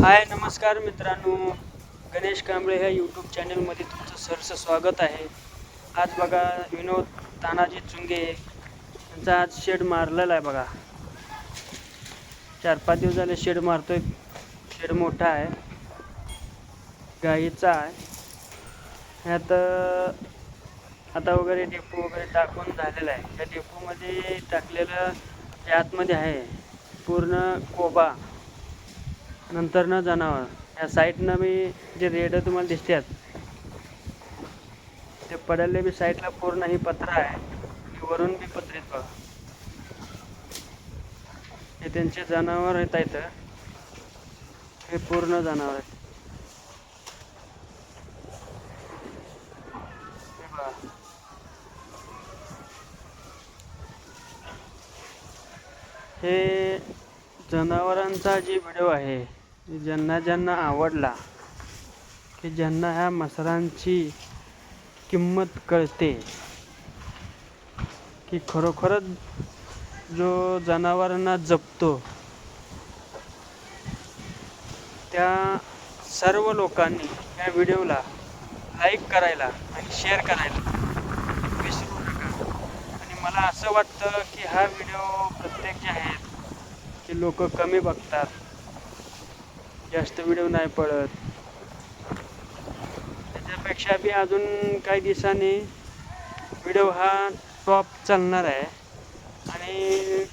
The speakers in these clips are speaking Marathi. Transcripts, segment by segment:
हाय नमस्कार मित्रांनो. गणेश कांबळे ह्या यूट्यूब चॅनलमध्ये तुमचं सरचं स्वागत आहे. आज बघा विनोद तानाजी चुंगे यांचा आज शेड मारलेला आहे बघा. चार पाच दिवस झाले शेड मारतोय. शेड मोठा आहे. गाईचा आहे. ह्यात आता वगैरे डेपो वगैरे टाकून झालेला आहे. त्या डेपोमध्ये टाकलेलं जे आतमध्ये आहे पूर्ण कोबा. नंतर न जनावर ह्या साईडनं मी जे रेड तुम्हाला दिसतात ते पडले बी साईडला पूर्ण ही पत्र आहे. वरून बी पत्रीत बघा. हे त्यांचे जनावर येत आहेत हे पूर्ण जनावर आहेत. हे जनावरांचा जी व्हिडिओ आहे ज्यांना ज्यांना आवडला की ज्यांना ह्या मसरांची किंमत कळते की खरोखरच जो जनावरांना जपतो त्या सर्व लोकांनी या व्हिडिओला लाईक करायला आणि शेअर करायला विसरू नका. आणि मला असं वाटतं की हा व्हिडिओ प्रत्येक जे आहेत की लोक कमी बघतात. जास्त व्हिडिओ नाही पडत. त्याच्यापेक्षा बी अजून काही दिवसांनी व्हिडिओ हा टॉप चालणार आहे. आणि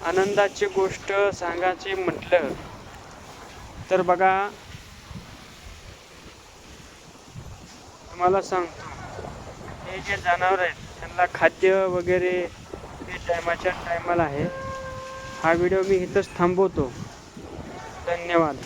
आनंदाची गोष्ट सांगायची म्हटलं तर बघा तुम्हाला सांगतो हे जे जनावर आहेत त्यांना खाद्य वगैरे हे टायमाच्या टायमाला आहे. हा व्हिडिओ मी इथंच थांबवतो. धन्यवाद.